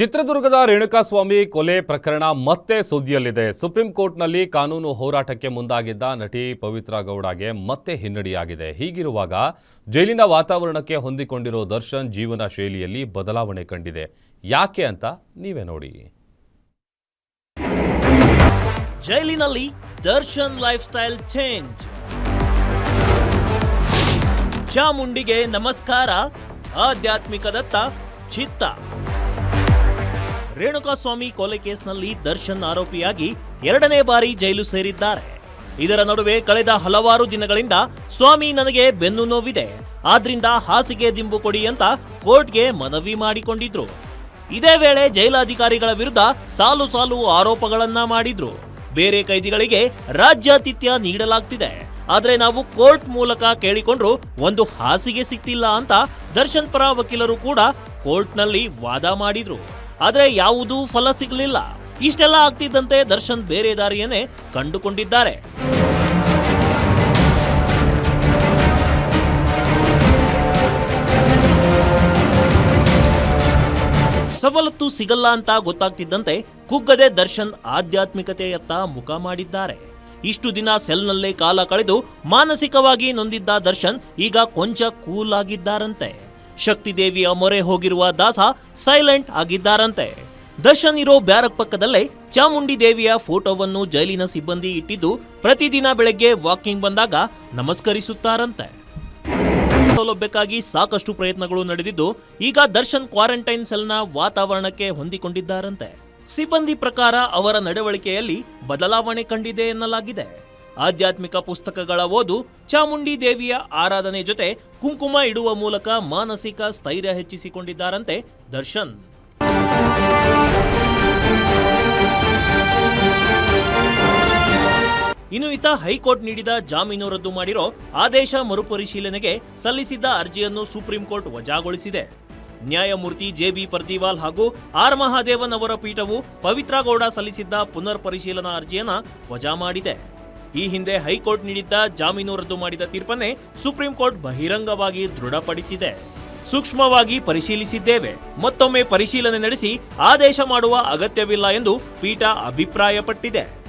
ಚಿತ್ರದುರ್ಗದ ರೇಣುಕಾಸ್ವಾಮಿ ಕೊಲೆ ಪ್ರಕರಣ ಮತ್ತೆ ಸುದ್ದಿಯಲ್ಲಿದೆ. ಸುಪ್ರೀಂ ಕೋರ್ಟ್ನಲ್ಲಿ ಕಾನೂನು ಹೋರಾಟಕ್ಕೆ ಮುಂದಾಗಿದ್ದ ನಟಿ ಪವಿತ್ರ ಗೌಡಗೆ ಮತ್ತೆ ಹಿನ್ನಡೆಯಾಗಿದೆ. ಹೀಗಿರುವಾಗ ಜೈಲಿನ ವಾತಾವರಣಕ್ಕೆ ಹೊಂದಿಕೊಂಡಿರೋ ದರ್ಶನ್ ಜೀವನ ಶೈಲಿಯಲ್ಲಿ ಬದಲಾವಣೆ ಕಂಡಿದೆ. ಯಾಕೆ ಅಂತ ನೀವೇ ನೋಡಿ. ಜೈಲಿನಲ್ಲಿ ದರ್ಶನ್ ಲೈಫ್ ಸ್ಟೈಲ್ ಚೇಂಜ್. ಚಾಮುಂಡಿಗೆ ನಮಸ್ಕಾರ, ಆಧ್ಯಾತ್ಮಿಕದತ್ತ ಚಿತ್ತ. ರೇಣುಕಾಸ್ವಾಮಿ ಕೊಲೆ ಕೇಸ್ನಲ್ಲಿ ದರ್ಶನ್ ಆರೋಪಿಯಾಗಿ ಎರಡನೇ ಬಾರಿ ಜೈಲು ಸೇರಿದ್ದಾರೆ. ಇದರ ನಡುವೆ ಕಳೆದ ಹಲವಾರು ದಿನಗಳಿಂದ ಸ್ವಾಮಿ ನನಗೆ ಬೆನ್ನು ನೋವಿದೆ. ಆದ್ರಿಂದ ಹಾಸಿಗೆ ದಿಂಬು ಕೊಡಿ ಅಂತ ಕೋರ್ಟ್ಗೆ ಮನವಿ ಮಾಡಿಕೊಂಡಿದ್ರು. ಇದೇ ವೇಳೆ ಜೈಲಾಧಿಕಾರಿಗಳ ವಿರುದ್ಧ ಸಾಲು ಸಾಲು ಆರೋಪಗಳನ್ನ ಮಾಡಿದ್ರು. ಬೇರೆ ಕೈದಿಗಳಿಗೆ ರಾಜ್ಯಾತಿಥ್ಯ ನೀಡಲಾಗ್ತಿದೆ. ಆದರೆ ನಾವು ಕೋರ್ಟ್ ಮೂಲಕ ಕೇಳಿಕೊಂಡ್ರು ಒಂದು ಹಾಸಿಗೆ ಸಿಕ್ತಿಲ್ಲ ಅಂತ ದರ್ಶನ್ ಪರ ವಕೀಲರು ಕೂಡ ಕೋರ್ಟ್ನಲ್ಲಿ ವಾದ ಮಾಡಿದ್ರು. ಆದ್ರೆ ಯಾವುದೂ ಫಲ ಸಿಗಲಿಲ್ಲ. ಇಷ್ಟೆಲ್ಲ ಆಗ್ತಿದ್ದಂತೆ ದರ್ಶನ್ ಬೇರೆ ದಾರಿಯನ್ನೇ ಕಂಡುಕೊಂಡಿದ್ದಾರೆ. ಸವಲತ್ತು ಸಿಗಲ್ಲ ಅಂತ ಗೊತ್ತಾಗ್ತಿದ್ದಂತೆ ಕುಗ್ಗದೆ ದರ್ಶನ್ ಆಧ್ಯಾತ್ಮಿಕತೆಯತ್ತ ಮುಖ ಮಾಡಿದ್ದಾರೆ. ಇಷ್ಟು ದಿನ ಸೆಲ್ನಲ್ಲೇ ಕಾಲ ಕಳೆದು ಮಾನಸಿಕವಾಗಿ ನೊಂದಿದ್ದ ದರ್ಶನ್ ಈಗ ಕೊಂಚ ಕೂಲ್ ಆಗಿದ್ದಾರಂತೆ. ಶಕ್ತಿ ದೇವಿಯ ಮೊರೆ ಹೋಗಿರುವ ದಾಸ ಸೈಲೆಂಟ್ ಆಗಿದ್ದಾರಂತೆ. ದರ್ಶನ್ ಇರೋ ಬ್ಯಾರಕ್ ಪಕ್ಕದಲ್ಲೇ ಚಾಮುಂಡಿ ದೇವಿಯ ಫೋಟೋವನ್ನು ಜೈಲಿನ ಸಿಬ್ಬಂದಿ ಇಟ್ಟಿದ್ದು ಪ್ರತಿದಿನ ಬೆಳಗ್ಗೆ ವಾಕಿಂಗ್ ಬಂದಾಗ ನಮಸ್ಕರಿಸುತ್ತಾರಂತೆ. ಸೌಲಭ್ಯಕ್ಕಾಗಿ ಸಾಕಷ್ಟು ಪ್ರಯತ್ನಗಳು ನಡೆದಿದ್ದು ಈಗ ದರ್ಶನ್ ಕ್ವಾರಂಟೈನ್ ಸೆಲ್ನ ವಾತಾವರಣಕ್ಕೆ ಹೊಂದಿಕೊಂಡಿದ್ದಾರಂತೆ. ಸಿಬ್ಬಂದಿ ಪ್ರಕಾರ ಅವರ ನಡವಳಿಕೆಯಲ್ಲಿ ಬದಲಾವಣೆ ಕಂಡಿದೆ ಎನ್ನಲಾಗಿದೆ. ಆಧ್ಯಾತ್ಮಿಕ ಪುಸ್ತಕಗಳ ಓದು ಚಾಮುಂಡಿ ದೇವಿಯ ಆರಾಧನೆ ಜೊತೆ ಕುಂಕುಮ ಇಡುವ ಮೂಲಕ ಮಾನಸಿಕ ಸ್ಥೈರ್ಯ ಹೆಚ್ಚಿಸಿಕೊಂಡಿದ್ದಾರಂತೆ ದರ್ಶನ್. ಇನ್ನು ಇತ ಹೈಕೋರ್ಟ್ ನೀಡಿದ ಜಾಮೀನು ರದ್ದು ಮಾಡಿರೋ ಆದೇಶ ಮರುಪರಿಶೀಲನೆಗೆ ಸಲ್ಲಿಸಿದ್ದ ಅರ್ಜಿಯನ್ನು ಸುಪ್ರೀಂ ಕೋರ್ಟ್ ವಜಾಗೊಳಿಸಿದೆ. ನ್ಯಾಯಮೂರ್ತಿ ಜೆ ಬಿ ಪರ್ದಿವಾಲ್ ಹಾಗೂ ಆರ್. ಮಹಾದೇವನ್ ಅವರ ಪೀಠವು ಪವಿತ್ರ ಗೌಡ ಸಲ್ಲಿಸಿದ್ದ ಪುನರ್ ಪರಿಶೀಲನಾ ಅರ್ಜಿಯನ್ನ ವಜಾ ಮಾಡಿದೆ. ಈ ಹಿಂದೆ ಹೈಕೋರ್ಟ್ ನೀಡಿದ್ದ ಜಾಮೀನು ರದ್ದು ಮಾಡಿದ ತೀರ್ಪನ್ನೇ ಸುಪ್ರೀಂ ಕೋರ್ಟ್ ಬಹಿರಂಗವಾಗಿ ದೃಢಪಡಿಸಿದೆ. ಸೂಕ್ಷ್ಮವಾಗಿ ಪರಿಶೀಲಿಸಿದ್ದೇವೆ. ಮತ್ತೊಮ್ಮೆ ಪರಿಶೀಲನೆ ನಡೆಸಿ ಆದೇಶ ಮಾಡುವ ಅಗತ್ಯವಿಲ್ಲ ಎಂದು ಪೀಠ ಅಭಿಪ್ರಾಯಪಟ್ಟಿದೆ.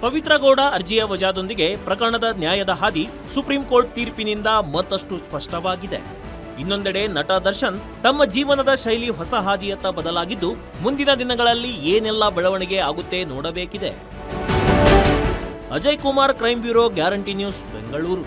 ಪವಿತ್ರಗೌಡ ಅರ್ಜಿಯ ವಜಾದೊಂದಿಗೆ ಪ್ರಕರಣದ ನ್ಯಾಯದ ಹಾದಿ ಸುಪ್ರೀಂ ಕೋರ್ಟ್ ತೀರ್ಪಿನಿಂದ ಮತ್ತಷ್ಟು ಸ್ಪಷ್ಟವಾಗಿದೆ. ಇನ್ನೊಂದೆಡೆ ನಟ ದರ್ಶನ್ ತಮ್ಮ ಜೀವನದ ಶೈಲಿ ಹೊಸ ಹಾದಿಯತ್ತ ಬದಲಾಗಿದ್ದು ಮುಂದಿನ ದಿನಗಳಲ್ಲಿ ಏನೆಲ್ಲ ಬೆಳವಣಿಗೆ ಆಗುತ್ತೆ ನೋಡಬೇಕಿದೆ. Ajay Kumar crime bureau guarantee news Bengaluru.